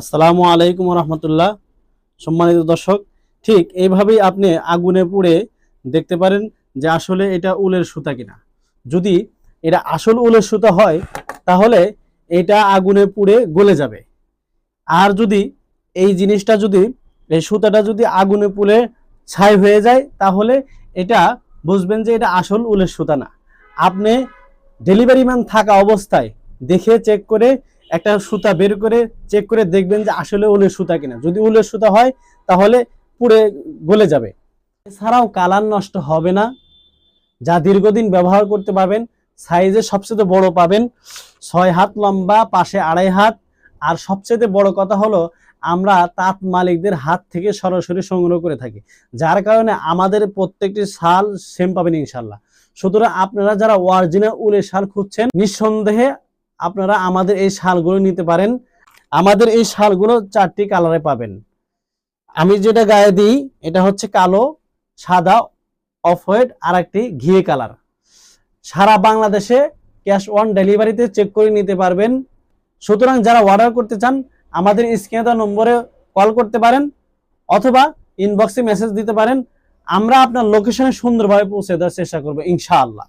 আসসালামু আলাইকুম রহমতুল্লাহ সম্মানিত দর্শক, ঠিক এইভাবেই আপনি আগুনে পুড়ে দেখতে পারেন যে আসলে এটা উলের সুতা কিনা। যদি এটা আসল উলের সুতা হয়, তাহলে এটা আগুনে পুড়ে গলে যাবে। আর যদি এই জিনিসটা যদি, এই সুতাটা যদি আগুনে পুড়ে ছাই হয়ে যায়, তাহলে এটা বুঝবেন যে এটা আসল উলের সুতা না। আপনি ডেলিভারি ম্যান থাকা অবস্থায় দেখে চেক করে একটা সুতা বের করে চেক করে দেখবেন যে আসলে উলের সুতা কিনা। যদি উলের সুতা হয়, তাহলে পুড়ে গলে যাবে। এছাড়াও কালার নষ্ট হবে না। যা দীর্ঘদিন ব্যবহার করতে পারবেন, সাইজে সবচেয়ে বড় পাবেন ছয় হাত লম্বা, পাশে আড়াই হাত। আর সবচেয়ে বড় কথা হলো, আমরা তাঁত মালিকদের হাত থেকে সরাসরি সংগ্রহ করে থাকি। যার কারণে আমাদের প্রত্যেকটি শাল সেম পাবেন ইনশাল্লাহ। সুতরাং আপনারা যারা অরিজিনাল উলের শাল খুঁজছেন, নিঃসন্দেহে আপনারা আমাদের এই শালগুলো নিতে পারেন। আমাদের এই শালগুলো চারটি কালারে পাবেন। আমি যেটা গায়ে দিই, এটা হচ্ছে কালো, সাদা, অফ হোয়াইট আর একটি ঘিয়ে কালার। সারা বাংলাদেশে ক্যাশ অন ডেলিভারিতে চেক করে নিতে পারবেন। সুতরাং যারা অর্ডার করতে চান, আমাদের স্ক্রিনে নম্বরে কল করতে পারেন অথবা ইনবক্সে মেসেজ দিতে পারেন। আমরা আপনার লোকেশনে সুন্দরভাবে পৌঁছে দেওয়ার চেষ্টা করব, ইনশাআল্লাহ।